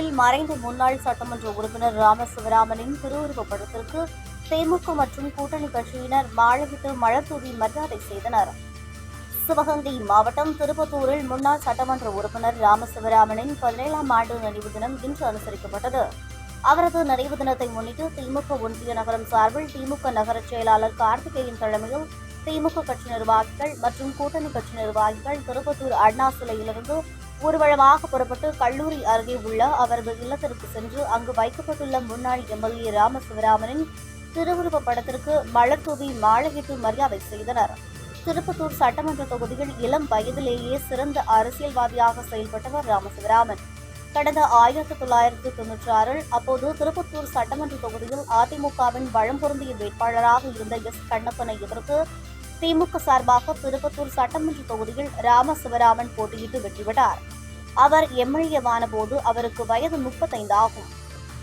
திருப்பத்தூரில் மறைந்த முன்னாள் சட்டமன்ற உறுப்பினர் ராமசிவராமனின் திருவுருவப் படத்திற்கு திமுக மற்றும் கூட்டணி கட்சியினர் மாலையிட்டு மலர்தூவி மரியாதை செய்தனர். சிவகங்கை மாவட்டம் திருப்பத்தூரில் முன்னாள் சட்டமன்ற உறுப்பினர் ராமசிவராமனின் பதினேழாம் ஆண்டு நினைவு தினம் இன்று அனுசரிக்கப்பட்டது. அவரது நினைவு தினத்தை முன்னிட்டு திமுக ஒன்றிய நகரம் சார்பில் திமுக நகர செயலாளர் கார்த்திகேயன் தலைமையில் திமுக கட்சி நிர்வாகிகள் மற்றும் கூட்டணி கட்சி நிர்வாகிகள் திருப்பத்தூர் அண்ணா சிலையிலிருந்து ஊர்வலமாக புறப்பட்டு கல்லூரி அருகே உள்ள அவரது இல்லத்திற்கு சென்று அங்கு வைக்கப்பட்டுள்ள முன்னாள் எம்எல்ஏ ராமசிவராமனின் திருவுருவ படத்திற்கு மலர் தூவி மாலையிட்டு மரியாதை செய்தனர். திருப்பத்தூர் சட்டமன்ற தொகுதியில் இளம் வயதிலேயே சிறந்த அரசியல்வாதியாக செயல்பட்டவர் ராமசிவராமன். கடந்த ஆயிரத்தி தொள்ளாயிரத்தி தொன்னூற்றி ஆறில் அப்போது திருப்பத்தூர் சட்டமன்ற தொகுதியில் அதிமுகவின் வளம் பொருந்திய வேட்பாளராக இருந்த எஸ் கண்ணப்பனை எதிர்த்து திமுக சார்பாக திருப்பத்தூர் சட்டமன்ற தொகுதியில் ராமசிவராமன் போட்டியிட்டு வெற்றிவிட்டார் அவர் எம்எல்ஏவான போது அவருக்கு வயது முப்பத்தைந்து ஆகும்.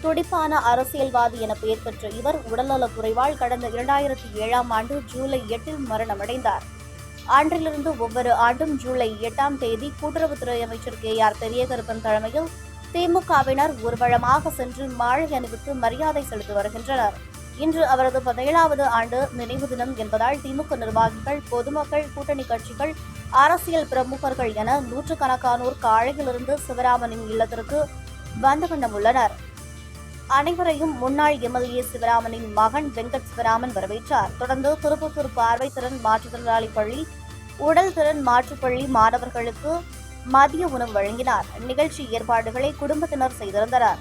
துடிப்பான அரசியல்வாதி என பெயர் பெற்ற இவர் உடல்நலக் குறைவால் கடந்த இரண்டாயிரத்தி ஏழாம் ஆண்டு ஜூலை எட்டில் மரணமடைந்தார். அன்றிலிருந்து ஒவ்வொரு ஆண்டும் ஜூலை எட்டாம் தேதி கூட்டுறவுத்துறை அமைச்சர் கே ஆர் பெரியகருப்பன் தலைமையில் திமுகவினர் ஊர்வலமாக சென்று மாலை அணிவித்து மரியாதை செலுத்தி வருகின்றனர். இன்று அவரது பதினேழாவது ஆண்டு நினைவு தினம் என்பதால் திமுக நிர்வாகிகள் பொதுமக்கள் கூட்டணி கட்சிகள் அரசியல் பிரமுகர்கள் என நூற்றுக்கணக்கானோர் காலையிலிருந்து சிவராமனின் இல்லத்திற்கு வந்து வண்ணம் உள்ளனர். அனைவரையும் முன்னாள் எம்எல்ஏ சிவராமனின் மகன் வெங்கட் சிவராமன் வரவேற்றார். தொடர்ந்து திருப்பத்தூர் பார்வை திறன் மாற்றுத்திறனாளி பள்ளி உடல் திறன் மாற்றுப் பள்ளி மாணவர்களுக்கு மதிய உணவு வழங்கினார். நிகழ்ச்சி ஏற்பாடுகளை குடும்பத்தினர் செய்திருந்தனர்.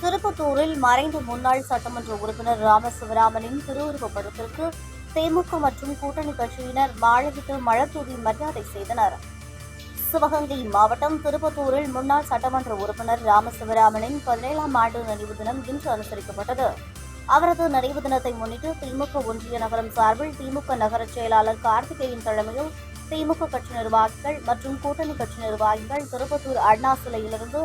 திருப்பத்தூரில் மறைந்த முன்னாள் சட்டமன்ற உறுப்பினர் ராமசிவராமனின் திருவுருவப் படத்திற்கு திமுக மற்றும் கூட்டணி கட்சியினர் மாலையிட்டு மலர்தூவி மரியாதை செய்தனர். சிவகங்கை மாவட்டம் திருப்பத்தூரில் முன்னாள் சட்டமன்ற உறுப்பினர் ராமசிவராமனின் பதினேழாம் ஆண்டு நினைவு தினம் இன்று அனுசரிக்கப்பட்டது. அவரது நினைவு தினத்தை முன்னிட்டு திமுக ஒன்றிய நகரம் சார்பில் திமுக நகர செயலாளர் கார்த்திகேயன் தலைமையில் திமுக கட்சி நிர்வாகிகள் மற்றும் கூட்டணி கட்சி நிர்வாகிகள் திருப்பத்தூர் அண்ணா சிலையிலிருந்து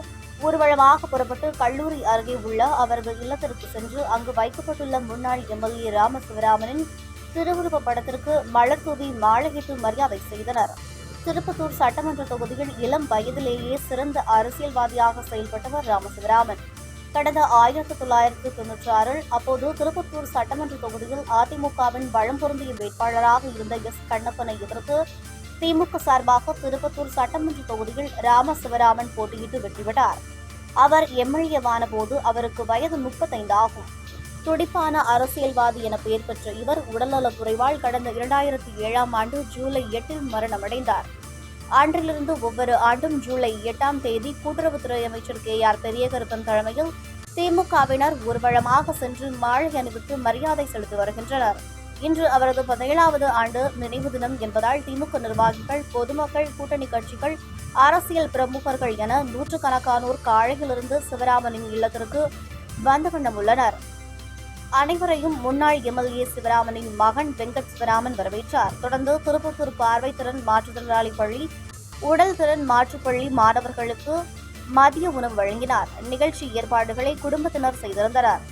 ஊர்வலமாக புறப்பட்டு கல்லூரி அருகே உள்ள அவரது இல்லத்திற்கு சென்று அங்கு வைக்கப்பட்டுள்ள முன்னாள் எம்எல்ஏ ராமசிவராமனின் திருவுருவ படத்திற்கு மலர் தூவி மாலையிட்டு மரியாதை செய்தனர். திருப்பத்தூர் சட்டமன்ற தொகுதியில் இளம் வயதிலேயே சிறந்த அரசியல்வாதியாக செயல்பட்டவர் ராமசிவராமன். கடந்த ஆயிரத்தி தொள்ளாயிரத்தி தொன்னூற்றி ஆறில் அப்போது திருப்பத்தூர் சட்டமன்ற தொகுதியில் அதிமுகவின் வளம் பொருந்திய வேட்பாளராக இருந்த எஸ் கண்ணப்பனை எதிர்த்து திமுக சார்பாக திருப்பத்தூர் சட்டமன்ற தொகுதியில் ராமசிவராமன் போட்டியிட்டு வெற்றிவிட்டார் அவர் எம்எல்ஏவான போது அவருக்கு வயது முப்பத்தைந்து ஆகும். துடிப்பான அரசியல்வாதி என பெயர் பெற்ற இவர் உடல்நலக் குறைவால் கடந்த இரண்டாயிரத்தி ஏழாம் ஆண்டு ஜூலை எட்டில் மரணமடைந்தார். அன்றிலிருந்து ஒவ்வொரு ஆண்டும் ஜூலை எட்டாம் தேதி கூட்டுறவுத்துறை அமைச்சர் கே. ஆர். பெரியகருப்பன் தலைமையில் திமுகவினர் ஊர்வலமாக சென்று மாலை அணிவித்து மரியாதை செலுத்தி வருகின்றனர். இன்று அவரது பதினேழாவது ஆண்டு நினைவு தினம் என்பதால் திமுக நிர்வாகிகள் பொதுமக்கள் கூட்டணி கட்சிகள் அரசியல் பிரமுகர்கள் என நூற்றுக்கணக்கானோர் காலையிலிருந்து சிவராமனின் இல்லத்திற்கு வந்த வண்ணம் உள்ளனர். அனைவரையும் முன்னாள் எம்எல்ஏ சிவராமனின் மகன் வெங்கட் சிவராமன் வரவேற்றார். தொடர்ந்து திருப்பத்தூர் பார்வை திறன் மாற்றுத்திறனாளி பள்ளி உடல் திறன் மாற்றுப்பள்ளி மாணவர்களுக்கு மதிய உணவு வழங்கினார். நிகழ்ச்சி ஏற்பாடுகளை குடும்பத்தினர் செய்திருந்தனர்.